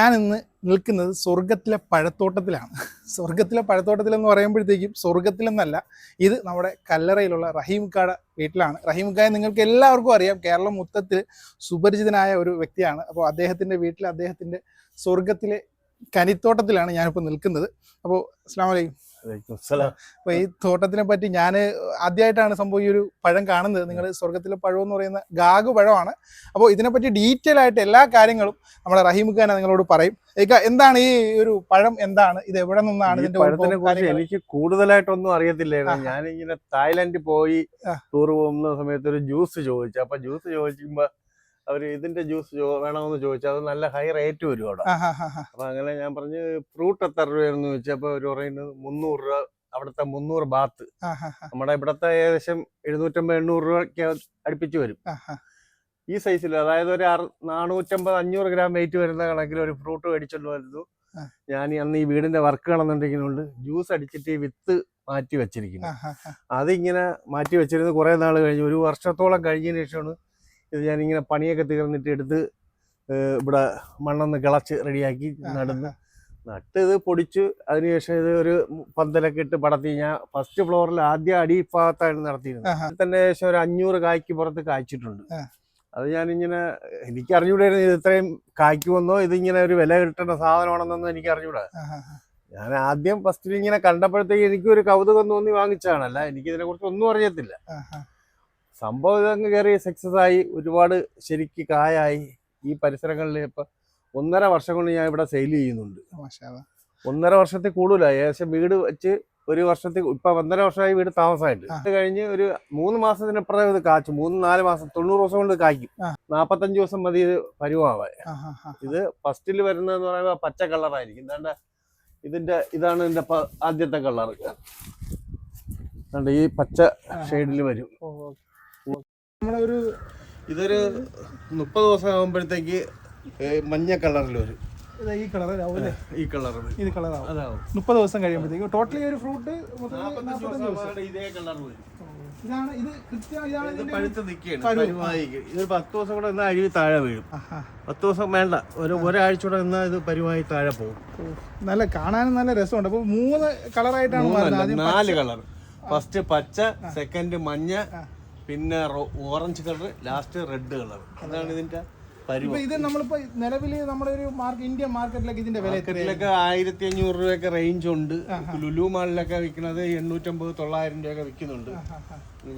ഞാൻ ഇന്ന് നിൽക്കുന്നത് സ്വർഗത്തിലെ പഴത്തോട്ടത്തിലാണ്. സ്വർഗത്തിലെ പഴത്തോട്ടത്തിലെന്ന് പറയുമ്പോഴത്തേക്കും സ്വർഗത്തിലെന്നല്ല ഇത് നമ്മുടെ കല്ലറയിലുള്ള റഹീംക്കാട വീട്ടിലാണ്. റഹീംക്കായ നിങ്ങൾക്ക് എല്ലാവർക്കും അറിയാം കേരളം മൊത്തത്തിൽ സുപരിചിതനായ ഒരു വ്യക്തിയാണ്. അപ്പോൾ അദ്ദേഹത്തിന്റെ വീട്ടിൽ അദ്ദേഹത്തിന്റെ സ്വർഗത്തിലെ കനിത്തോട്ടത്തിലാണ് ഞാനിപ്പോൾ നിൽക്കുന്നത്. അപ്പോൾ അസ്സാം വലൈക്കും അപ്പോൾ ഈ തോട്ടത്തിനെ പറ്റി ഞാൻ ആദ്യമായിട്ടാണ് സംഭവം ഈ ഒരു പഴം കാണുന്നത്. നിങ്ങൾ സ്വർഗത്തിലെ പഴം എന്ന് പറയുന്ന ഗാഗു പഴമാണ്. അപ്പോൾ ഇതിനെപ്പറ്റി ഡീറ്റെയിൽ ആയിട്ട് എല്ലാ കാര്യങ്ങളും നമ്മുടെ റഹീം നിങ്ങളോട് പറയും. എന്താണ് ഈ ഒരു പഴം? എന്താണ്? ഇത് എവിടെ നിന്നാണ് ഇതിന്റെ പഴത്തിനെ കുറിച്ച്? എനിക്ക് കൂടുതലായിട്ടൊന്നും അറിയത്തില്ലായിരുന്നു. ഞാൻ ഞാനിങ്ങനെ തായ്ലാന്റിൽ പോയി ടൂർ പോകുന്ന സമയത്ത് ഒരു ജ്യൂസ് ചോദിച്ചു. അപ്പൊ ജ്യൂസ് ചോദിക്കുമ്പോ അവർ ഇതിന്റെ ജ്യൂസ് വേണമെന്ന് ചോദിച്ചാൽ അത് നല്ല ഹൈ റേറ്റ് വരും അവിടെ. അപ്പൊ അങ്ങനെ ഞാൻ പറഞ്ഞ് ഫ്രൂട്ട് എത്ര രൂപയെന്ന് ചോദിച്ചപ്പോ അവർ പറയുന്നത് മുന്നൂറ് രൂപ അവിടുത്തെ മുന്നൂറ് ബാത്ത്. നമ്മുടെ ഇവിടത്തെ ഏകദേശം എഴുന്നൂറ്റമ്പത് എണ്ണൂറ് രൂപയ്ക്ക് അടുപ്പിച്ച് വരും. ഈ സൈസിൽ അതായത് ഒരു അറു നാനൂറ്റമ്പത് അഞ്ഞൂറ് ഗ്രാം വെയിറ്റ് വരുന്ന കണക്കിൽ ഒരു ഫ്രൂട്ട് മേടിച്ചോണ്ട് വരുന്നു ഞാൻ അന്ന് ഈ വീടിന്റെ വർക്ക് കാണുന്നുണ്ടെങ്കിലുണ്ട് ജ്യൂസ് അടിച്ചിട്ട് ഈ വിത്ത് മാറ്റി വെച്ചിരിക്കുന്നു. അതിങ്ങനെ മാറ്റി വെച്ചിരുന്ന് കുറെ നാൾ കഴിഞ്ഞ്. ഒരു വർഷത്തോളം കഴിഞ്ഞതിന് ശേഷമാണ് ഇത് ഞാനിങ്ങനെ പണിയൊക്കെ തീർന്നിട്ട് എടുത്ത് ഇവിടെ മണ്ണൊന്ന് കിളച്ച് റെഡിയാക്കി നടന്ന് നട്ട് ഇത് പൊടിച്ച് അതിനുശേഷം ഇത് ഒരു പന്തലൊക്കെ ഇട്ട് പടത്തി ഞാൻ ഫസ്റ്റ് ഫ്ലോറിൽ ആദ്യം അടിഭാഗത്താണ് നടത്തിയിരുന്നത്. തന്നെ ഏകദേശം ഒരു അഞ്ഞൂറ് കായ്ക്ക് പുറത്ത് കായ്ച്ചിട്ടുണ്ട്. അത് ഞാനിങ്ങനെ എനിക്ക് അറിഞ്ഞുകൂടായിരുന്നു ഇത് ഇത്രയും കായ്ക്കുമെന്നോ ഇതിങ്ങനെ ഒരു വില കിട്ടുന്ന സാധനമാണെന്നൊന്നും എനിക്ക് ആ. ഞാൻ ആദ്യം ഫസ്റ്റിൽ ഇങ്ങനെ കണ്ടപ്പോഴത്തേക്ക് എനിക്കൊരു കൗതുകം തോന്നി വാങ്ങിച്ചതാണല്ല. എനിക്കിതിനെ കുറിച്ച് ഒന്നും അറിയത്തില്ല. സംഭവം ഇതങ്ങ് കയറി സക്സസ് ആയി. ഒരുപാട് ശരിക്ക് കായായി. ഈ പരിസരങ്ങളിൽ ഇപ്പൊ ഒന്നര വർഷം കൊണ്ട് ഞാൻ ഇവിടെ സെയിൽ ചെയ്യുന്നുണ്ട്. ഒന്നര വർഷത്തിൽ കൂടുതലായി ഏകദേശം വീട് വെച്ച് ഒരു വർഷത്തിൽ ഇപ്പൊ ഒന്നര വർഷമായി വീട് താമസമായിട്ട്. അത് കഴിഞ്ഞ് ഒരു മൂന്ന് മാസത്തിനപ്പുറം ഇത് കാച്ചു. മൂന്ന് നാല് മാസം തൊണ്ണൂറ് ദിവസം കൊണ്ട് കായ്ക്കും. നാപ്പത്തഞ്ച് ദിവസം മതി ഇത് പരുവാവാൻ. ഇത് ഫസ്റ്റിൽ വരുന്നതെന്ന് പറയുമ്പോൾ പച്ച കളറായിരിക്കും എന്താണ്ട് ഇതിന്റെ ഇതാണ് ഇതിന്റെ ആദ്യത്തെ കളർ ഈ പച്ച. ഷെയ്ഡിൽ വരും. നമ്മുടെ ഒരു ഇതൊരു മുപ്പത് ദിവസം ആകുമ്പോഴത്തേക്ക് മഞ്ഞ കളറിൽ വരും ഇത് ഈ അല്ലേ? ഈ കളർ ഇത് കളറാവും. അതാവും. മുപ്പത് ദിവസം കഴിയുമ്പോഴത്തേക്ക്. ടോട്ടലി ഒരു ഫ്രൂട്ട് നാപ്പത്തഞ്ച് ദിവസം ആകുമ്പോൾ ഇതേ കളർ വരും. ഇതാണ് ഇത് കൃത്യം ഇതാണ് ഇത് ഇതിന്റെ പഴുത്ത് നിൽക്കുകയാണ് പരുവം. പരുവായി ഇതൊരു പത്ത് ദിവസം കൂടെ എന്നാൽ അഴിവ് താഴെ വീഴും. പത്ത് ദിവസം വേണ്ട ഒരു ഒരാഴ്ച കൂടെ എന്നാൽ ഇത് പരിവായി താഴെ പോകും. നല്ല കാണാനും നല്ല രസമുണ്ട്. അപ്പൊ മൂന്ന് കളറായിട്ടാണ് നാല് കളർ ഫസ്റ്റ് പച്ച സെക്കൻഡ് മഞ്ഞ. പിന്നെ orange colour last red colour അതാണ് ഇതിന്റെ ഇത് നമ്മളിപ്പോ നിലവിൽ നമ്മുടെ ഒരു മാർക്ക് ഇന്ത്യൻ മാർക്കറ്റിലൊക്കെ ഇതിന്റെ വില എത്രയാണ്? മാർക്കറ്റിലൊക്കെ ആയിരത്തി അഞ്ഞൂറ് രൂപയൊക്കെ റേഞ്ച് ഉണ്ട്. ലുലു മാളിലൊക്കെ വിൽക്കുന്നത് എണ്ണൂറ്റമ്പത് തൊള്ളായിരം രൂപയൊക്കെ വിൽക്കുന്നുണ്ട്.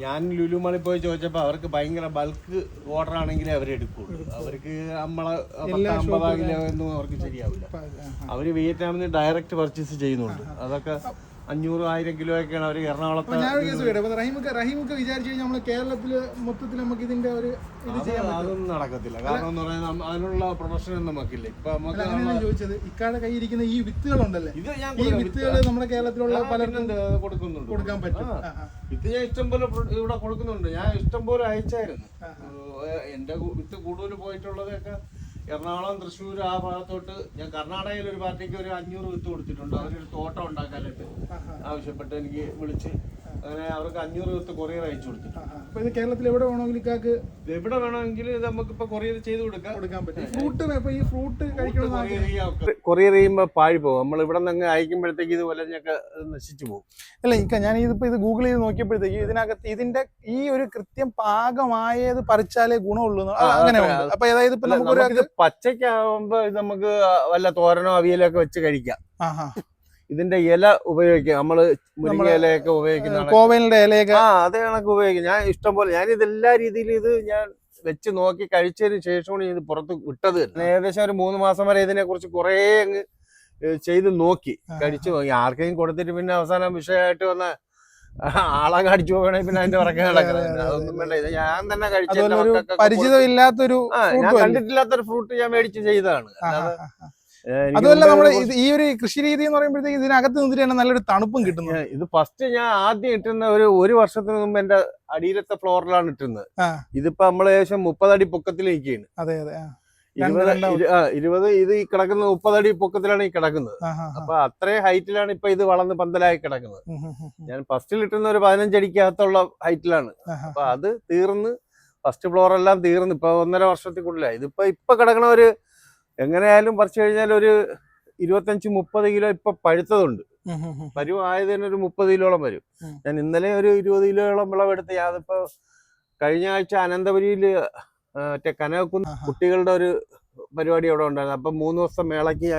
ഞാൻ ലുലു മാളിൽ പോയി ചോദിച്ചപ്പോൾ അവർക്ക് ഭയങ്കര ബൾക്ക് ഓർഡർ ആണെങ്കിലേ അവർ എടുക്കുള്ളൂ. അവർക്ക് നമ്മളെ അമ്പതാകില്ല എന്നും അവർക്ക് ശരിയാവില്ല. അവർ വിയറ്റ്നാമിൽ ഡയറക്റ്റ് പർച്ചേസ് ചെയ്യുന്നുണ്ട്. അതൊക്കെ അഞ്ഞൂറ് ആയിരം കിലോ ഒക്കെയാണ് അവർ എറണാകുളത്ത് ഞാൻ ഒരു കേസ് കേട്ടോ അപ്പൊ റഹീമൊക്കെ റഹീമൊക്കെ വിചാരിച്ചു കഴിഞ്ഞാൽ നമ്മൾ കേരളത്തിൽ മൊത്തത്തിൽ നമുക്ക് ഇതിന്റെ ഒരു ഇത് ചെയ്യാൻ അതൊന്നും നടക്കത്തില്ല. കാരണം എന്ന് പറഞ്ഞാൽ അതിനുള്ള പ്രൊഡക്ഷൻ ഒന്നും നമുക്കില്ല. ഇപ്പൊ നമുക്ക് അങ്ങനെ ഞാൻ ചോദിച്ചത്. ഇക്കാടെ കയ്യിൽ ഇരിക്കുന്ന ഈ വിത്തുകളുണ്ടല്ലേ? ഈ വിത്തുകൾ നമ്മുടെ കേരളത്തിലുള്ള പലർക്കും കൊടുക്കുന്നുണ്ട്? കൊടുക്കാൻ പറ്റും. ഇത് ഞാൻ ഇഷ്ടം പോലെ പ്രൊ- ഇവിടെ കൊടുക്കുന്നുണ്ട്. ഞാൻ ഇഷ്ടംപോലെ അയച്ചായിരുന്നു. എന്റെ വിത്ത് കൂടുതൽ പോയിട്ടുള്ളതൊക്കെ എറണാകുളം തൃശ്ശൂർ ആ ഭാഗത്തോട്ട് ഞാൻ കർണാടകയിൽ ഒരു പാർട്ടിക്ക് ഒരു അഞ്ഞൂറ് വിത്ത് കൊടുത്തിട്ടുണ്ട് അവരൊരു തോട്ടം ഉണ്ടാക്കാനായിട്ട്. ആവശ്യപ്പെട്ട് എനിക്ക് വിളിച്ച് അങ്ങനെ അവർക്ക് അഞ്ഞൂറ് ദിവസത്തെ കൊറിയർ അയച്ചു കൊടുത്തു. അപ്പൊ ഇത് കേരളത്തിൽ എവിടെ വേണമെങ്കിലും ഇക്കാക്ക് എവിടെ വേണമെങ്കിൽ ഇത് നമുക്കിപ്പോ കൊറിയർ ചെയ്ത് കൊടുക്കാം. കൊടുക്കാൻ പറ്റും. ഫ്രൂട്ട് ഇപ്പൊ ഈ ഫ്രൂട്ട് കഴിക്കണം കൊറിയർ ചെയ്യുമ്പോൾ പാഴി പോകും. നമ്മൾ ഇവിടെ നിന്ന് അങ്ങ് ഇത് വലഞ്ഞൊക്കെ നശിച്ചു പോകും. അല്ല ഇക്ക ഞാൻ ഇതിപ്പോ ഇത് ഗൂഗിൾ ചെയ്ത് നോക്കിയപ്പോഴത്തേക്ക് ഇതിനകത്ത് ഇതിന്റെ ഈ ഒരു കൃത്യം പാകമായത് പറിച്ചാലേ ഗുണമുള്ളൂ അങ്ങനെ അപ്പൊ അതായത് ഇപ്പൊ നമുക്ക് പച്ചക്കാവുമ്പോ ഇത് നമുക്ക് വല്ല തോരനോ അവിയലോ ഒക്കെ വെച്ച് കഴിക്കാം. ആഹാ. ഇതിന്റെ ഇല ഉപയോഗിക്കുക നമ്മൾ മുരിങ്ങ ഇലയൊക്കെ ഉപയോഗിക്കുന്ന കോവലിന്റെ ഇലയൊക്കെ. ആ അത് കണക്ക് ഉപയോഗിക്കും. ഞാൻ ഇഷ്ടം പോലെ ഞാൻ ഇത് എല്ലാ രീതിയിലും ഇത് ഞാൻ വെച്ച് നോക്കി കഴിച്ചതിന് ശേഷമാണ് ഇത് പുറത്ത് വിട്ടത്. ഏകദേശം ഒരു മൂന്ന് മാസം വരെ ഇതിനെ കുറിച്ച് കുറേ അങ്ങ് ചെയ്ത് നോക്കി. കഴിച്ചു നോക്കി. ആർക്കെങ്കിലും കൊടുത്തിട്ട് പിന്നെ അവസാനം വിഷയമായിട്ട് വന്ന ആളെ കടിച്ചു പോകണേ പിന്നെ അതിന്റെ പുറകെ കിടക്കുന്നത് അതൊന്നും വേണ്ട. ഇത് ഞാൻ തന്നെ കഴിച്ചു പരിചയം ഞാൻ? കണ്ടിട്ടില്ലാത്തൊരു ഫ്രൂട്ട് ഞാൻ മേടിച്ച് ചെയ്തതാണ്. അതുമല്ല നമ്മുടെ ഈ ഒരു കൃഷി രീതി എന്ന് പറയുമ്പോഴത്തേക്ക് ഇതിനകത്ത് നിന്നിട്ട് തന്നെ നല്ലൊരു തണുപ്പും കിട്ടുന്നു ഇത് ഫസ്റ്റ് ഞാൻ ആദ്യം ഇട്ടുന്ന ഒരു ഒരു വർഷത്തിന് മുമ്പ് എന്റെ അടിയിലത്തെ ഫ്ലോറിലാണ് ഇട്ടുന്നത്. ഇതിപ്പോ നമ്മൾ ഏകദേശം മുപ്പതടി പൊക്കത്തിൽ നിൽക്കുകയാണ് അതെ അതെ. ഇരുപത് ഇത് ഈ കിടക്കുന്നത് മുപ്പതടി പൊക്കത്തിലാണ് ഈ കിടക്കുന്നത്. അപ്പൊ അത്രയും ഹൈറ്റിലാണ് ഇപ്പൊ ഇത് വളർന്ന് പന്തലായി കിടക്കുന്നത്. ഞാൻ ഫസ്റ്റിൽ ഇട്ടുന്ന ഒരു പതിനഞ്ചടിക്കകത്തുള്ള ഹൈറ്റിലാണ്. അപ്പൊ അത് തീർന്ന് ഫസ്റ്റ് ഫ്ലോർ എല്ലാം തീർന്ന് ഇപ്പൊ ഒന്നര വർഷത്തിൽ കൂടുതലായി ഇതിപ്പോ ഇപ്പൊ കിടക്കണ ഒരു എങ്ങനെയായാലും പറിച്ചു കഴിഞ്ഞാൽ ഒരു ഇരുപത്തഞ്ച് മുപ്പത് കിലോ ഇപ്പൊ പഴുത്തതുണ്ട്. ഉം, ഉം. ഒരു മുപ്പത് കിലോളം വരും. ഞാൻ ഇന്നലെ ഒരു ഇരുപത് കിലോയോളം വിളവെടുത്ത് അതിപ്പോ കഴിഞ്ഞ ആഴ്ച അനന്തപുരിയിൽ മറ്റേ കനകക്കുന്ന് കുട്ടികളുടെ ഒരു പരിപാടി അവിടെ ഉണ്ടായിരുന്നു. അപ്പൊ മൂന്ന് ദിവസം മേളയ്ക്ക്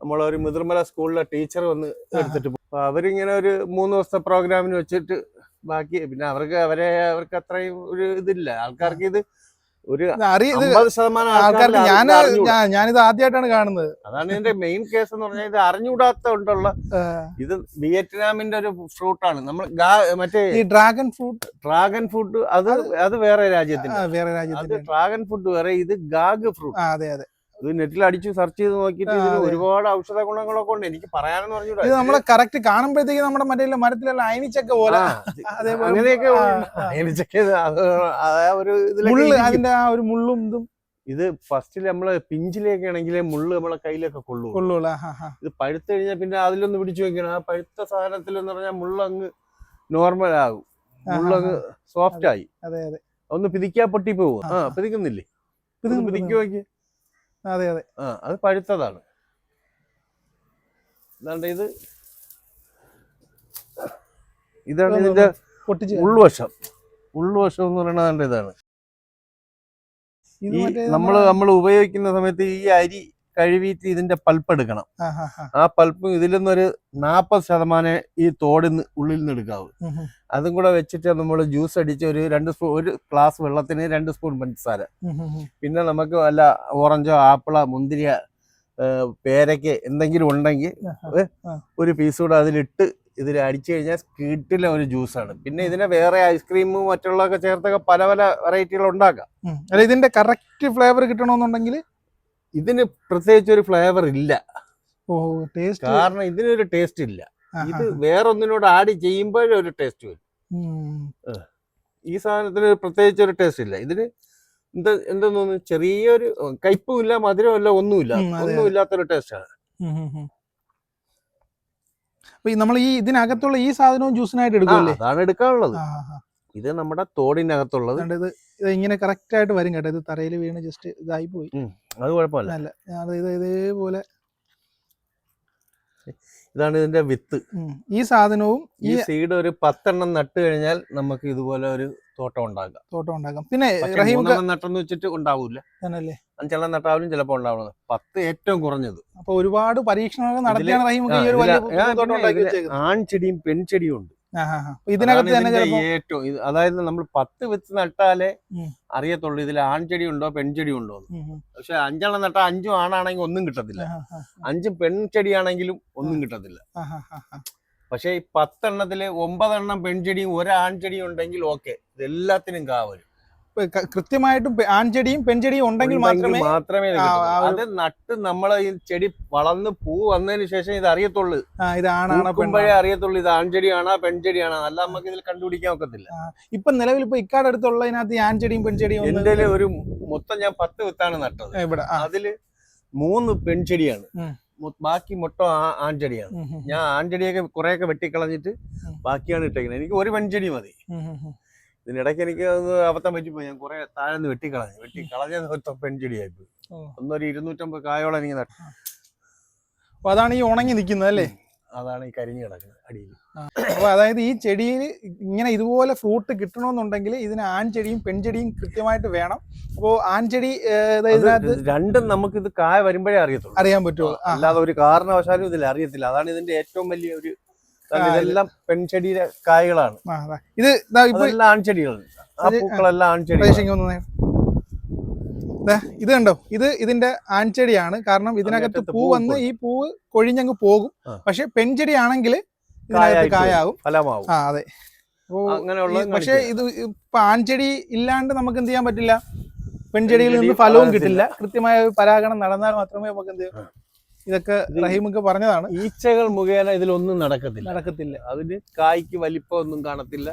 നമ്മളൊരു മുതിർമല സ്കൂളിലെ ടീച്ചർ വന്ന് എടുത്തിട്ട് പോകും അപ്പൊ അവരിങ്ങനെ ഒരു മൂന്ന് ദിവസത്തെ പ്രോഗ്രാമിന് വെച്ചിട്ട് ബാക്കി പിന്നെ അവർക്ക് അവരെ അവർക്ക് അത്രയും ഒരു ഇതില്ല. ആൾക്കാർക്ക് ഇത് ഒരു അമ്പത് ശതമാനം ആൾക്കാർക്ക് ഞാൻ ഞാനിത് ആദ്യമായിട്ടാണ് കാണുന്നത്. അതാണ് ഇതിന്റെ മെയിൻ കേസ് എന്ന് പറഞ്ഞാൽ ഇത് അറിഞ്ഞൂടാത്ത കൊണ്ടുള്ള ഇത് വിയറ്റ്നാമിന്റെ ഒരു ഫ്രൂട്ടാണ്. നമ്മൾ മറ്റേ ഈ ഡ്രാഗൺ ഫ്രൂട്ട് ഡ്രാഗൺ ഫ്രൂട്ട് അത് അത് വേറെ രാജ്യത്തിന് വേറെ രാജ്യത്തിന് ഡ്രാഗൺ ഫ്രൂട്ട് വേറെ ഇത് ഗാഗ് ഫ്രൂട്ട് അതെ അതെ. ഇത് നെറ്റിൽ അടിച്ചു സെർച്ച് ചെയ്ത് നോക്കിയിട്ട് ഇതിന് ഒരുപാട് ഔഷധ ഗുണങ്ങളൊക്കെ ഉണ്ട്. എനിക്ക് പറയാനെന്ന് പറഞ്ഞു ഇത് നമ്മളെ കറക്റ്റ് കാണുമ്പോഴത്തേക്ക് നമ്മുടെ മറ്റേ മരത്തിലുള്ള അയനിച്ചക്ക പോലെ. അങ്ങനെയൊക്കെ ഒരു മുള്ള് അതിന്റെ ആ ഒരു മുള്ളും ഇതും. ഇത് ഫസ്റ്റിൽ നമ്മൾ പിഞ്ചിലേക്ക് ആണെങ്കിൽ മുള്ള് നമ്മളെ കയ്യിലൊക്കെ കൊള്ളൂ കൊള്ളൂല ഇത് പഴുത്ത് കഴിഞ്ഞാൽ പിന്നെ അതിലൊന്ന് പിടിച്ചു വെക്കണം. ആ പഴുത്ത സാധനത്തിൽ എന്ന് പറഞ്ഞാൽ മുള്ളങ്ങ് നോർമൽ ആകും. മുള്ളങ്ങ് സോഫ്റ്റ് ആയി. അതെ അതെ. ഒന്ന് പിതിക്കാ പൊട്ടി പോകും ആ. പിതിക്കുന്നില്ലേ പിതിക്കു നോക്കി അതെ അതെ. ആ അത് പഴുത്തതാണ്. ഇതാണ്ട് ഇത്. ഇതാണ് ഇതിന്റെ പൊട്ടിച്ച് ഉൾവശം ഉൾവശം എന്ന് പറയുന്നത് ഇതാണ്. ഇത് ഈ നമ്മൾ നമ്മൾ ഉപയോഗിക്കുന്ന സമയത്ത് ഈ അരി കഴുകിയിട്ട് ഇതിന്റെ പൾപ്പ് എടുക്കണം. ആ, പൾപ്പ് ഇതിൽ നിന്നൊരു നാപ്പത് ശതമാനം ഈ തോടിന്ന് ഉള്ളിൽ നിന്ന് എടുക്കാവും. അതും കൂടെ വെച്ചിട്ട് നമ്മൾ ജ്യൂസ് അടിച്ച് ഒരു രണ്ട് സ്പൂൺ ഒരു ഗ്ലാസ് വെള്ളത്തിന് രണ്ട് സ്പൂൺ പഞ്ചസാര. പിന്നെ നമുക്ക് വല്ല ഓറഞ്ചോ ആപ്പിളോ മുന്തിരിയ പേരയ്ക്ക് എന്തെങ്കിലും ഉണ്ടെങ്കിൽ. ഒരു പീസ് കൂടെ അതിലിട്ട് ഇതിൽ അടിച്ചു കഴിഞ്ഞാൽ കിട്ടില്ല ഒരു ജ്യൂസാണ് പിന്നെ ഇതിനെ വേറെ ഐസ്ക്രീം മറ്റുള്ളതൊക്കെ ചേർത്തൊക്കെ പല പല വെറൈറ്റികൾ ഉണ്ടാക്കാം. അല്ല ഇതിന്റെ കറക്റ്റ് ഫ്ലേവർ കിട്ടണമെന്നുണ്ടെങ്കിൽ? ഇതിന് പ്രത്യേകിച്ച് ഒരു ഫ്ലേവർ ഇല്ല. ഓ ടേസ്റ്റ് കാരണം ഇതിനൊരു ടേസ്റ്റ് ഇല്ല. ഇത് വേറൊന്നിനോട് ആഡ് ചെയ്യുമ്പോഴേ ഒരു ടേസ്റ്റ് വരും. ഈ സാധനത്തിന് പ്രത്യേകിച്ച് ഒരു ടേസ്റ്റ് ഇല്ല. ഇതിന് എന്താ എന്താ തോന്നുന്നു? ചെറിയൊരു കയ്പും ഇല്ല മധുരം ഇല്ല ഒന്നുമില്ല ഒന്നുമില്ലാത്തൊരു ടേസ്റ്റാണ് നമ്മൾ ഈ ഇതിനകത്തുള്ള ഈ സാധനവും ജ്യൂസിനായിട്ട് എടുക്കുമല്ലേ അതാണ് എടുക്കാനുള്ളത്. ഇത് നമ്മുടെ തോടിനകത്തുള്ളത്. ഇത് ഇങ്ങനെ കറക്റ്റ് ആയിട്ട് വരും കേട്ടോ. ഇത് തറയിൽ വീണ് ജസ്റ്റ് ഇതായി പോയി അത് കുഴപ്പമില്ല. അല്ല ഇത് ഇതേപോലെ ഇതാണ് ഇതിന്റെ വിത്ത്. ഈ സാധനവും ഈ സീഡ് ഒരു പത്തെണ്ണം നട്ട് കഴിഞ്ഞാൽ നമുക്ക് ഇതുപോലെ ഒരു തോട്ടം ഉണ്ടാക്കാം. തോട്ടം ഉണ്ടാക്കാം. പിന്നെ റഹീം നട്ടെന്ന് വെച്ചിട്ട് ഉണ്ടാവൂല. തന്നെയല്ലേ? അഞ്ചെണ്ണം നട്ടാവലും ചിലപ്പോ ഉണ്ടാവുന്നത്. പത്ത് ഏറ്റവും കുറഞ്ഞത്. അപ്പൊ ഒരുപാട് പരീക്ഷണങ്ങൾ നടത്തിയാണ് റഹീം ആൺചെടിയും പെൺചെടിയും ഉണ്ട്. ഇതിനകത്ത് തന്നെ ഏറ്റവും അതായത് നമ്മൾ പത്ത് വിത്ത് നട്ടാലേ. അറിയത്തുള്ളൂ ഇതിൽ ആൺചെടി ഉണ്ടോ പെൺചെടി ഉണ്ടോ. പക്ഷെ അഞ്ചെണ്ണം നട്ടാൽ അഞ്ചും ആണാണെങ്കിൽ ഒന്നും കിട്ടത്തില്ല. അഞ്ചും പെൺചെടിയാണെങ്കിലും ഒന്നും കിട്ടത്തില്ല. പക്ഷെ ഈ പത്തെണ്ണത്തിൽ ഒമ്പതെണ്ണം പെൺചെടിയും ഒരാൺചെടിയും ഉണ്ടെങ്കിൽ ഓക്കെ. ഇതെല്ലാത്തിനും കാ വരും. കൃത്യമായിട്ടും ആൺചെടിയും പെൺചെടിയും ഉണ്ടെങ്കിൽ മാത്രമേ മാത്രമേ അത് നട്ട് നമ്മൾ ഈ ചെടി വളർന്ന് പൂ വന്നതിന് ശേഷം ഇത് അറിയത്തുള്ളൂ. ആ, അറിയത്തുള്ളു ഇത് ആൺചെടിയാണോ പെൺചെടിയാണോ. അല്ല നമുക്ക് ഇതിൽ കണ്ടുപിടിക്കാൻ ഒക്കത്തില്ല. ഇപ്പൊ നിലവിൽ ഇപ്പൊ ഇക്കാട് അടുത്തുള്ളതിനകത്ത് ഈ ആൺചെടിയും പെൺചെടിയും എന്റെ ഒരു മൊത്തം ഞാൻ പത്ത് വിത്താണ് നട്ടത്. ഇവിടെ അതിൽ മൂന്ന് പെൺചെടിയാണ്. ബാക്കി മൊത്തം ആൺചെടിയാണ്. ഞാൻ ആൺചെടിയൊക്കെ കുറെയൊക്കെ വെട്ടിക്കളഞ്ഞിട്ട്. ബാക്കിയാണ് ഇട്ടേക്കുന്നത്. എനിക്ക് ഒരു പെൺചെടി മതി. ഇതിനിടയ്ക്ക് എനിക്ക് ഒന്ന് അബദ്ധം പറ്റിപ്പോയി. ഞാൻ കുറെ താഴെ നിന്ന് വെട്ടിക്കളഞ്ഞു വെട്ടി കളഞ്ഞ പെൺചെടിയായി പോയി. ഒന്നൊരു ഇരുന്നൂറ്റമ്പത് കായോളം എനിക്ക് നട്ടു. അപ്പൊ അതാണ് ഈ ഉണങ്ങി നിൽക്കുന്നത് അല്ലേ? അതാണ് ഈ കരിഞ്ഞു കിടക്കുന്നത് അടിയിൽ. അപ്പൊ അതായത് ഈ ചെടിയിൽ ഇങ്ങനെ ഇതുപോലെ ഫ്രൂട്ട് കിട്ടണമെന്നുണ്ടെങ്കിൽ ഇതിന് ആൺചെടിയും പെൺചെടിയും കൃത്യമായിട്ട് വേണം. അപ്പോൾ ആൺചെടി രണ്ടും നമുക്ക് ഇത് കായ വരുമ്പോഴേ അറിയത്തുള്ളൂ. അറിയാൻ പറ്റുമോ അല്ലാതെ ഒരു കാരണവശാലും ഇതിൽ അറിയത്തില്ല. അതാണ് ഇതിന്റെ ഏറ്റവും വലിയ ഒരു ഇതെല്ലാം പെൺചെടിയുടെ കായകളാണ്. ഇത് ഇപ്പൊ ആൺചെടികളാണ് ആ ഇത് പൂക്കളെല്ലാം ഇത് കണ്ടോ? ഇത് ഇതിന്റെ ആൺചെടിയാണ്. കാരണം ഇതിനകത്ത് പൂ വന്ന് ഈ പൂവ് കൊഴിഞ്ഞങ്ങ് പോകും. പക്ഷെ പെൺചെടി ആണെങ്കിൽ ഇതിനകത്ത് ഫലമാവും. ആ അതെ. അങ്ങനെയുള്ള പക്ഷേ ഇത് ഇപ്പൊ ആൺചെടി ഇല്ലാണ്ട് നമുക്ക് എന്ത് ചെയ്യാൻ പറ്റില്ല? പെൺചെടിയിൽ നിന്ന് ഫലവും കിട്ടില്ല. കൃത്യമായ പരാഗണം നടന്നാൽ മാത്രമേ നമുക്ക് എന്ത്. ഇതൊക്കെ ഇത് റഹീമൊക്കെ പറഞ്ഞതാണ്. ഈച്ചകൾ മുഖേന ഇതിലൊന്നും നടക്കത്തില്ല. നടക്കത്തില്ല. അതിന് കായ്ക്ക് വലിപ്പം ഒന്നും കാണത്തില്ല.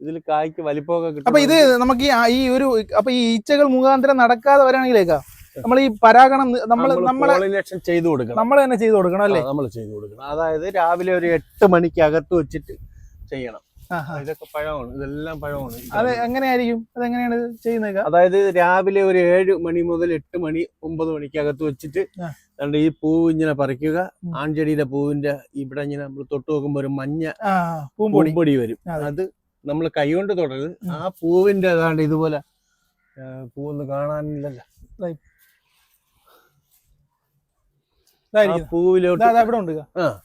ഇതിൽ കായ്ക്ക് വലിപ്പമൊക്കെ അപ്പൊ കിട്ടും ഇത് നമുക്ക് ഈ ഒരു അപ്പൊ ഈ ഈച്ചകൾ മുഖാന്തരം നടക്കാതെ വരാണെങ്കിലേക്കാ? നമ്മൾ ഈ പരാഗണം നമ്മൾ നമ്മളെ പോളിനേഷൻ ചെയ്തു കൊടുക്കണം. നമ്മൾ തന്നെ ചെയ്തു കൊടുക്കണം അല്ലേ? നമ്മൾ ചെയ്തു കൊടുക്കണം. അതായത് രാവിലെ ഒരു എട്ട് മണിക്ക് അകത്ത് വെച്ചിട്ട് ചെയ്യണം. ഇതൊക്കെ പഴമാണ്. ഇതെല്ലാം പഴമാണ്. അത് എങ്ങനെയായിരിക്കും? അതെങ്ങനെയാണ് ചെയ്യുന്നത്? അതായത് രാവിലെ ഒരു ഏഴ് മണി മുതൽ എട്ട് മണി ഒമ്പത് മണിക്ക് അകത്ത് വെച്ചിട്ട്. അതുകൊണ്ട് ഈ പൂവ് ഇങ്ങനെ പറിക്കുക. ആൺചെടിയുടെ പൂവിന്റെ ഇവിടെ ഇങ്ങനെ നമ്മൾ തൊട്ട് നോക്കുമ്പോൾ ഒരു മഞ്ഞ പൂമ്പൊടി. വരും. അത്. നമ്മൾ കൈകൊണ്ട് തൊടരുത്. ആ പൂവിന്റെ ഏതാണ്ട് ഇതുപോലെ പൂവൊന്നും കാണാനില്ലല്ലോ. പൂവിലോട്ട് ആ.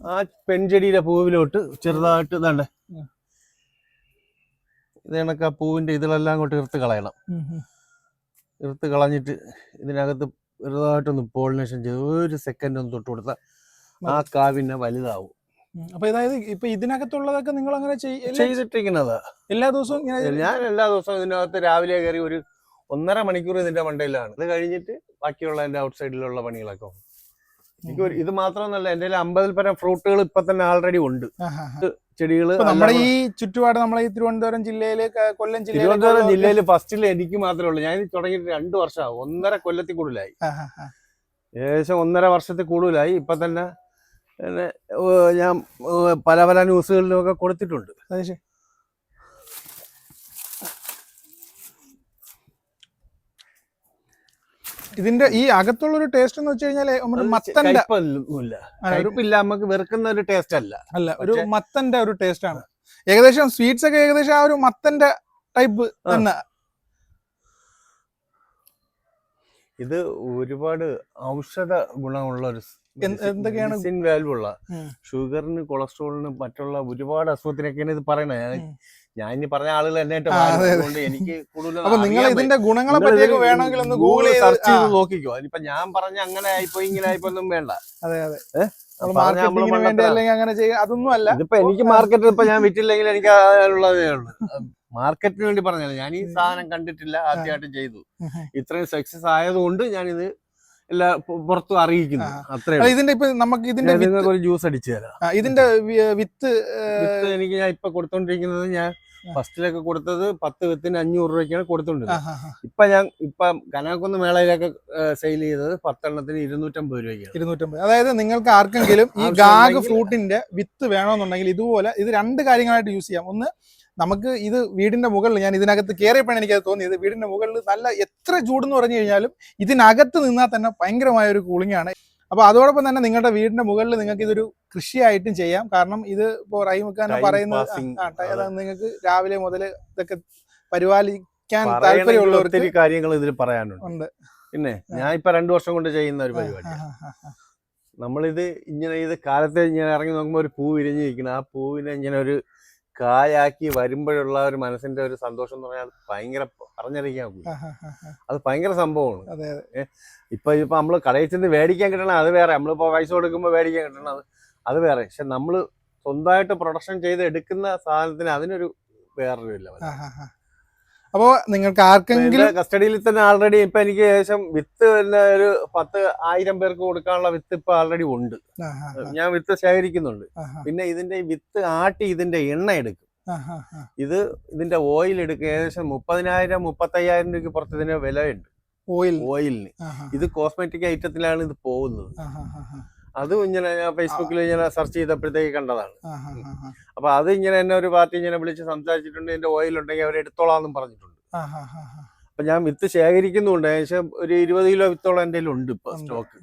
ആ പെൺചെടിയുടെ പൂവിലോട്ട് ചെറുതായിട്ട് ഇതാണ്ട്. ഇത് കണക്ക് ആ പൂവിന്റെ ഇതിലെല്ലാം അങ്ങോട്ട് ഇറുത്ത് കളയണം. ഇറുത്ത് കളഞ്ഞിട്ട് ഇതിനകത്ത് ചെറുതായിട്ടൊന്ന് പോളിനേഷൻ ചെയ്ത് ഒരു സെക്കൻഡ് ഒന്ന് തൊട്ട് കൊടുത്താൽ ആ കാവിനെ വലുതാവും. അപ്പൊ അതായത് ഇപ്പൊ ഇതിനകത്തുള്ളതൊക്കെ നിങ്ങൾ അങ്ങനെ ചെയ്തിട്ടിരിക്കുന്നത് എല്ലാ ദിവസവും ഞാൻ എല്ലാ ദിവസവും ഇതിനകത്ത് രാവിലെ കയറി ഒരു ഒന്നര മണിക്കൂർ ഇതിന്റെ മണ്ടയിലാണ് ഇത് കഴിഞ്ഞിട്ട് ബാക്കിയുള്ള എന്റെ ഔട്ട് സൈഡിലുള്ള പണികളൊക്കെ. എനിക്ക് ഇത് മാത്രമൊന്നല്ല എന്റെ അമ്പതിൽ പരം ഫ്രൂട്ടുകൾ ഇപ്പൊ തന്നെ ആൾറെഡി ഉണ്ട്. ചെടികൾ നമ്മുടെ ഈ ചുറ്റുപാട് നമ്മളെ ഈ തിരുവനന്തപുരം ജില്ലയിൽ കൊല്ലം കൊല്ലം തിരുവനന്തപുരം ജില്ലയിലെ ജില്ലയിൽ ഫസ്റ്റിൽ എനിക്ക് മാത്രമേ ഉള്ളൂ. ഞാൻ ഇത് തുടങ്ങിയിട്ട് രണ്ടു വർഷമാവും. ഒന്നര കൊല്ലത്തിൽ കൂടുതലായി. ഏകദേശം ഒന്നര വർഷത്തിൽ കൂടുതലായി. ഇപ്പൊ തന്നെ ഞാൻ പല പല ന്യൂസുകളിലും ഒക്കെ കൊടുത്തിട്ടുണ്ട്. ഇതിന്റെ ഈ അകത്തുള്ള ഒരു ടേസ്റ്റ് എന്ന് വെച്ച് നമ്മുടെ അത് മത്തന്റെ കയ്പില്ല നമുക്ക് വെറുക്കുന്ന ഒരു ടേസ്റ്റ് അല്ല. അല്ല ഒരു മത്തന്റെ ഒരു ടേസ്റ്റ് ആണ്. ഏകദേശം സ്വീറ്റ്സ് ഒക്കെ ഏകദേശം ആ ഒരു മത്തന്റെ ടൈപ്പ് തന്നെ. ഇത് ഒരുപാട് ഔഷധ ഗുണമുള്ള ഒരു എന്തൊക്കെയാണ്? വാൽവ് ഉള്ള. ഷുഗറിന് കൊളസ്ട്രോളിന് മറ്റുള്ള ഒരുപാട് അസുഖത്തിനൊക്കെയാണ് ഇത് പറയണത് ഞാൻ ഞാൻ ഇനി പറഞ്ഞ ആളുകൾ എന്നെ എനിക്ക് കൂടുതൽ അപ്പൊ നിങ്ങൾ ഇതിന്റെ ഗുണങ്ങളെ പറ്റിയൊക്കെ വേണമെങ്കിൽ ഒന്ന് Google ഗൂഗിൾ സെർച്ച് ചെയ്ത് നോക്കിക്കോ. ഇപ്പൊ ഞാൻ പറഞ്ഞ അങ്ങനെ ആയിപ്പോയി ഇങ്ങനെ ആയിപ്പോ ഒന്നും വേണ്ട. അതെ അതെ. മാർക്കറ്റിങ്ങിന് വേണ്ടി. അല്ലെങ്കിൽ അങ്ങനെ ചെയ്യുക അതൊന്നും അല്ല. ഇതിപ്പോ എനിക്ക് മാർക്കറ്റിൽ ഇപ്പൊ ഞാൻ വിറ്റില്ലെങ്കിൽ എനിക്ക് അതിനുള്ളതേ ഉള്ളൂ. മാർക്കറ്റിന് വേണ്ടി പറഞ്ഞല്ല. ഞാൻ ഈ സാധനം കണ്ടിട്ടില്ല ആദ്യമായിട്ട് ചെയ്തു. ഇത്രയും സക്സസ് ആയതുകൊണ്ട് ഞാനിത് എല്ലാ പുറത്തും അറിയിക്കുന്നു. അത്രേ ഇതിന്റെ ഇപ്പൊ നമുക്ക് ഇതിന്റെ ഒരു ജ്യൂസ് അടിച്ചു തരാം. ഇതിന്റെ വിത്ത് എനിക്ക് ഞാൻ ഇപ്പൊ കൊടുത്തോണ്ടിരിക്കുന്നത് ഞാൻ ഫസ്റ്റിലൊക്കെ കൊടുത്തത് പത്ത് വിത്തിന് അഞ്ഞൂറ് രൂപയ്ക്കാണ് കൊടുത്തോണ്ടത് കൊടുത്തോണ്ടിരുന്നത് ഇപ്പൊ ഞാൻ ഇപ്പൊ കനകക്കുന്ന് മേളയിലൊക്കെ സെയിൽ ചെയ്തത് പത്തെണ്ണത്തിന് ഇരുന്നൂറ്റമ്പത് രൂപയ്ക്കാണ്. ഇരുന്നൂറ്റമ്പത്. അതായത് നിങ്ങൾക്ക് ആർക്കെങ്കിലും ഈ ഗാഗ് ഫ്രൂട്ടിന്റെ വിത്ത് വേണമെന്നുണ്ടെങ്കിൽ ഇതുപോലെ ഇത് രണ്ട് കാര്യങ്ങളായിട്ട് യൂസ് ചെയ്യാം. ഒന്ന് നമുക്ക് ഇത് വീടിന്റെ മുകളിൽ ഞാൻ ഇതിനകത്ത് കയറിയപ്പോഴാണ് എനിക്കത് തോന്നിയത്. വീടിന്റെ മുകളിൽ നല്ല എത്ര ചൂടെന്ന് പറഞ്ഞു കഴിഞ്ഞാലും ഇതിനകത്ത് നിന്നാൽ തന്നെ ഭയങ്കരമായ ഒരു കൂളിംഗ് ആണ്. അപ്പൊ അതോടൊപ്പം തന്നെ നിങ്ങളുടെ വീടിന്റെ മുകളിൽ നിങ്ങൾക്ക് ഇതൊരു കൃഷിയായിട്ടും ചെയ്യാം. കാരണം ഇത് ഇപ്പോ റൈമുക്കാൻ പറയുന്ന പറയുന്നത് നിങ്ങൾക്ക് രാവിലെ മുതൽ ഇതൊക്കെ പരിപാലിക്കാൻ താല്പര്യമുള്ള ഒത്തിരി കാര്യങ്ങൾ ഇതിൽ പറയാനുണ്ട്. ഉണ്ട്. പിന്നെ ഞാൻ ഇപ്പൊ രണ്ടു വർഷം കൊണ്ട് ചെയ്യുന്ന ഒരു പരിപാടി. നമ്മളിത് ഇങ്ങനെ ഇത് കാലത്തെ ഇങ്ങനെ ഇറങ്ങി നോക്കുമ്പോൾ ഒരു പൂ വിരിഞ്ഞിരിക്കണം ആ പൂവിനെ ഇങ്ങനെ ഒരു കായാക്കി വരുമ്പോഴുള്ള ഒരു മനസ്സിന്റെ ഒരു സന്തോഷം എന്ന് പറഞ്ഞാൽ അത് ഭയങ്കര പറഞ്ഞറിയിക്കാൻ. അത് ഭയങ്കര സംഭവമാണ്. ഇപ്പൊ ഇപ്പൊ നമ്മൾ കടയിൽ ചെന്ന് മേടിക്കാൻ കിട്ടണം അത് വേറെ. നമ്മളിപ്പോ പൈസ കൊടുക്കുമ്പോൾ മേടിക്കാൻ കിട്ടണം അത് അത് വേറെ. പക്ഷെ നമ്മൾ സ്വന്തമായിട്ട് പ്രൊഡക്ഷൻ ചെയ്ത് എടുക്കുന്ന സാധനത്തിന് അതിനൊരു വേറൊരു ഇല്ല ആ, ആ, ആ. അപ്പോ നിങ്ങൾക്ക് ആർക്കെങ്കിലും കസ്റ്റഡിയിൽ തന്നെ ആൾറെഡി ഇപ്പൊ എനിക്ക് ഏകദേശം വിത്ത് തന്നെ ഒരു പത്ത് ആയിരം പേർക്ക് കൊടുക്കാനുള്ള വിത്ത് ഇപ്പൊ ആൾറെഡി ഉണ്ട്. ഞാൻ വിത്ത് ശേഖരിക്കുന്നുണ്ട്. പിന്നെ ഇതിന്റെ വിത്ത് ആട്ടി ഇതിന്റെ എണ്ണ എടുക്കും. ഇത് ഇതിന്റെ ഓയിൽ എടുക്കും. ഏകദേശം മുപ്പതിനായിരം മുപ്പത്തയ്യായിരം രൂപയ്ക്ക് പുറത്ത് ഇതിന് വിലയുണ്ട്. ഓയിൽ ഓയിലിന് ഇത് കോസ്മെറ്റിക് ഐറ്റത്തിലാണ് ഇത് പോകുന്നത്. അതും ഇങ്ങനെ ഞാൻ ഫേസ്ബുക്കിൽ ഇങ്ങനെ സെർച്ച് ചെയ്തപ്പോഴത്തേക്ക് കണ്ടതാണ്. അപ്പൊ അത് ഇങ്ങനെ എന്നെ ഒരു പാർട്ടി ഇങ്ങനെ വിളിച്ച് സംസാരിച്ചിട്ടുണ്ട് എന്റെ ഓയിൽ ഉണ്ടെങ്കിൽ അവർ എടുത്തോളാന്നും പറഞ്ഞിട്ടുണ്ട്. അപ്പൊ ഞാൻ വിത്ത് ശേഖരിക്കുന്നുണ്ട്. ഏകദേശം ഒരു ഇരുപത് കിലോ വിത്തോളം എന്റെ ഉണ്ട്. ഇപ്പൊ സ്റ്റോക്ക്.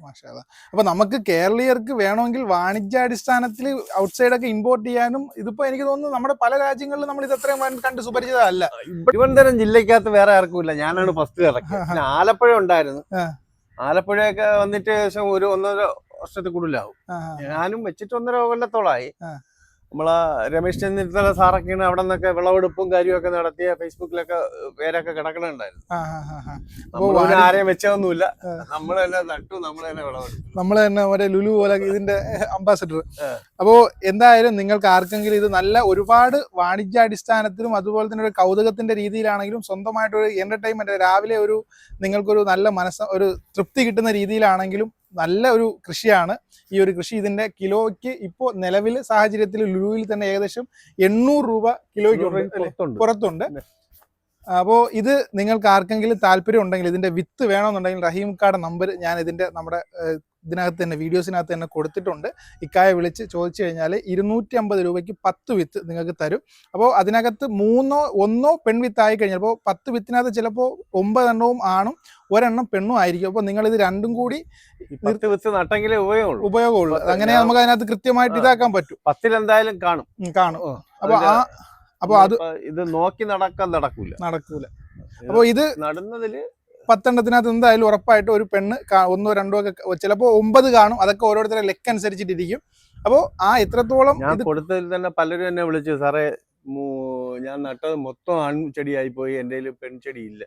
അപ്പൊ നമുക്ക് കേരളീയർക്ക് വേണമെങ്കിൽ വാണിജ്യാടിസ്ഥാനത്തിൽ ഔട്ട്സൈഡ് ഒക്കെ ഇമ്പോർട്ട് ചെയ്യാനും ഇതിപ്പോ എനിക്ക് തോന്നുന്നു നമ്മുടെ പല രാജ്യങ്ങളിലും നമ്മൾ ഇത് അത്രയും കണ്ട് സുപരിചിതമല്ല. തിരുവനന്തപുരം ജില്ലക്കകത്ത് വേറെ ആർക്കും ഇല്ല. ഞാനാണ് ഫസ്റ്റ് ഇറക്കിയത്. ആലപ്പുഴ ഉണ്ടായിരുന്നു. ആലപ്പുഴയൊക്കെ വന്നിട്ട് ഏകദേശം ഒരു ഒന്നര വർഷത്തിൽ കൂടുതലാവും. ഞാനും വെച്ചിട്ട് ഒന്നര കൊല്ലത്തോളായി. നമ്മളെ രമേശ് ചെന്നിത്തല സാറൊക്കെയാണ് അവിടെ നിന്നൊക്കെ വിളവെടുപ്പും കാര്യമൊക്കെ നടത്തിയ ഫേസ്ബുക്കിലൊക്കെ പേരൊക്കെ കിടക്കണുണ്ടായിരുന്നു. വാണി- ആരെയും വെച്ചതൊന്നുമില്ല. നമ്മളെല്ലാം നട്ടു നമ്മളെ തന്നെ വിളവെടുത്തു. നമ്മൾ തന്നെ മറ്റേ ലുലു പോലെ ഇതിന്റെ അംബാസഡർ. അപ്പോ എന്തായാലും നിങ്ങൾക്ക് ആർക്കെങ്കിലും ഇത് നല്ല ഒരുപാട് വാണിജ്യാടിസ്ഥാനത്തിലും അതുപോലെ തന്നെ ഒരു കൗതുകത്തിന്റെ രീതിയിലാണെങ്കിലും സ്വന്തമായിട്ടൊരു എന്റർടൈൻമെന്റ് രാവിലെ ഒരു നിങ്ങൾക്കൊരു നല്ല മനസ്സ് ഒരു തൃപ്തി കിട്ടുന്ന രീതിയിലാണെങ്കിലും നല്ല ഒരു കൃഷിയാണ് ഈ ഒരു കൃഷി ഇതിന്റെ കിലോയ്ക്ക് ഇപ്പോ നിലവിൽ സാഹചര്യത്തിൽ ലുലുവിൽ തന്നെ ഏകദേശം എണ്ണൂറ് രൂപ കിലോയ്ക്ക്? പുറത്തുണ്ട്. അപ്പോൾ ഇത് നിങ്ങൾക്ക് ആർക്കെങ്കിലും താല്പര്യം ഉണ്ടെങ്കിൽ ഇതിന്റെ വിത്ത് വേണമെന്നുണ്ടെങ്കിൽ റഹീം കാർഡ് നമ്പർ ഞാൻ ഇതിന്റെ നമ്മുടെ ഇതിനകത്ത് തന്നെ വീഡിയോസിനകത്ത് തന്നെ കൊടുത്തിട്ടുണ്ട്. ഇക്കായ വിളിച്ച് ചോദിച്ചു കഴിഞ്ഞാൽ ഇരുന്നൂറ്റി അമ്പത് രൂപയ്ക്ക് പത്ത് വിത്ത് നിങ്ങൾക്ക് തരും. അപ്പോൾ അതിനകത്ത് മൂന്നോ ഒന്നോ പെൺവിത്തായി കഴിഞ്ഞാൽ അപ്പോൾ പത്ത് വിത്തിനകത്ത് ചിലപ്പോൾ ഒമ്പതെണ്ണവും ആണും ഒരെണ്ണം പെണ്ണും ആയിരിക്കും. അപ്പോൾ നിങ്ങൾ ഇത് രണ്ടും കൂടി നട്ടെങ്കിലേ ഉപയോഗമുള്ളൂ. ഉപയോഗമുള്ളൂ. അങ്ങനെ നമുക്ക് അതിനകത്ത് കൃത്യമായിട്ട്. ഇതാക്കാൻ പറ്റും. പത്തിൽ എന്തായാലും കാണും. കാണും അപ്പോൾ ആ അപ്പോൾ അത് ഇത് നോക്കി നടക്കാൻ നടക്കൂല. നടക്കൂല. അപ്പൊ ഇത് നടുന്നതിൽ പത്തെണ്ണത്തിനകത്ത് എന്തായാലും ഉറപ്പായിട്ട് ഒരു പെണ്ണ് ഒന്നോ രണ്ടോ ഒക്കെ ചിലപ്പോൾ ഒമ്പത് കാണും. അതൊക്കെ ഓരോരുത്തരുടെ ലെക്ക് അനുസരിച്ചിട്ടിരിക്കും അപ്പോൾ ആ എത്രത്തോളം ഞാൻ കൊടുത്തതിൽ തന്നെ പലരും എന്നെ വിളിച്ചു സാറേ ഞാൻ നട്ടത് മൊത്തം ആൺചെടിയായി പോയി എന്റെ കയ്യിൽ പെൺചെടി ഇല്ല.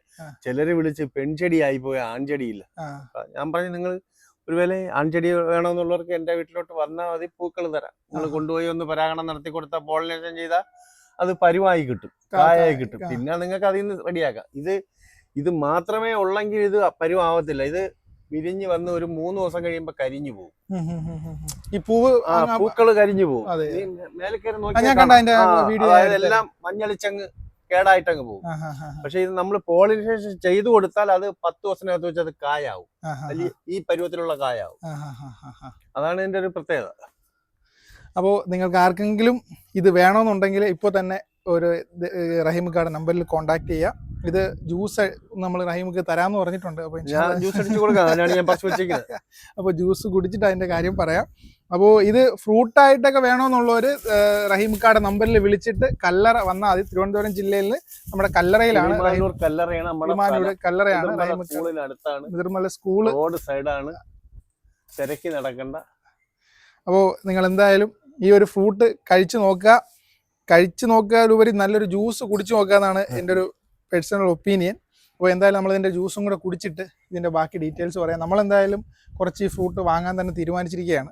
ചിലര് വിളിച്ച് പെൺചെടിയായി പോയി ആൺചെടി ഇല്ല അപ്പൊ ഞാൻ പറഞ്ഞു നിങ്ങൾ ഒരു വേല ആൺചെടി വേണമെന്നുള്ളവർക്ക് എന്റെ വീട്ടിലോട്ട് വന്നാൽ മതി പൂക്കൾ തരാം. നിങ്ങൾ കൊണ്ടുപോയി ഒന്ന് പരാഗണം നടത്തി കൊടുത്താൽ പോളിനേഷൻ ചെയ്താൽ അത് പരുവായി കിട്ടും കായായി കിട്ടും. പിന്നെ നിങ്ങൾക്ക് അതിൽ നിന്ന് റെഡിയാക്കാം. ഇത് ഇത് മാത്രമേ ഉള്ളെങ്കിൽ ഇത് പരുവാവത്തില്ല. ഇത് വിരിഞ്ഞ് വന്ന് ഒരു മൂന്ന് ദിവസം കഴിയുമ്പോ കരിഞ്ഞു പോകും. ഈ പൂവ് പൂക്കൾ കരിഞ്ഞു പോകും. അതായത് എല്ലാം മഞ്ഞളിച്ചങ്ങ് കേടായിട്ടങ്ങ് പോകും. പക്ഷെ ഇത് നമ്മൾ പോളിനേഷൻ ചെയ്തു കൊടുത്താൽ അത് പത്ത് ദിവസത്തിനകത്ത് വെച്ച് അത് കായാവും. ഈ പരുവത്തിലുള്ള കായാവും. അതാണ് ഇതിന്റെ ഒരു പ്രത്യേകത. അപ്പോൾ നിങ്ങൾക്ക് ആർക്കെങ്കിലും ഇത് വേണമെന്നുണ്ടെങ്കിൽ ഇപ്പോൾ തന്നെ ഒരു ഏഹ്, നമ്പറിൽ കോൺടാക്ട് ചെയ്യാം. ഇത് ജ്യൂസ് നമ്മൾ റഹീമിക്ക് തരാമെന്ന് പറഞ്ഞിട്ടുണ്ട്. അപ്പോൾ ജ്യൂസ് അടിച്ചു കൊടുക്കാം. അപ്പോൾ ജ്യൂസ് കുടിച്ചിട്ട് അതിന്റെ കാര്യം പറയാം. അപ്പോൾ ഇത് ഫ്രൂട്ടായിട്ടൊക്കെ വേണമെന്നുള്ളവർ റഹീമിക്കാട് നമ്പറിൽ വിളിച്ചിട്ട് കല്ലറ വന്നാൽ മതി. തിരുവനന്തപുരം ജില്ലയിൽ നമ്മുടെ കല്ലറയിലാണ് കല്ലറയാണ് നിർമ്മല സ്കൂൾ. റോഡ് സൈഡാണ്. തിരക്കി നടക്കേണ്ട. അപ്പോൾ നിങ്ങൾ എന്തായാലും ഈ ഒരു ഫ്രൂട്ട് കഴിച്ചു നോക്കുക. കഴിച്ചു നോക്കാനുപരി നല്ലൊരു ജ്യൂസ് കുടിച്ചു നോക്കുക എന്നാണ് എന്റെ ഒരു പേഴ്സണൽ ഒപ്പീനിയൻ അപ്പോൾ എന്തായാലും നമ്മൾ ഇതിന്റെ ജ്യൂസും കൂടെ കുടിച്ചിട്ട് ഇതിന്റെ ബാക്കി ഡീറ്റെയിൽസ് പറയാം. നമ്മളെന്തായാലും കുറച്ച് ഈ ഫ്രൂട്ട് വാങ്ങാൻ തന്നെ തീരുമാനിച്ചിരിക്കുകയാണ്.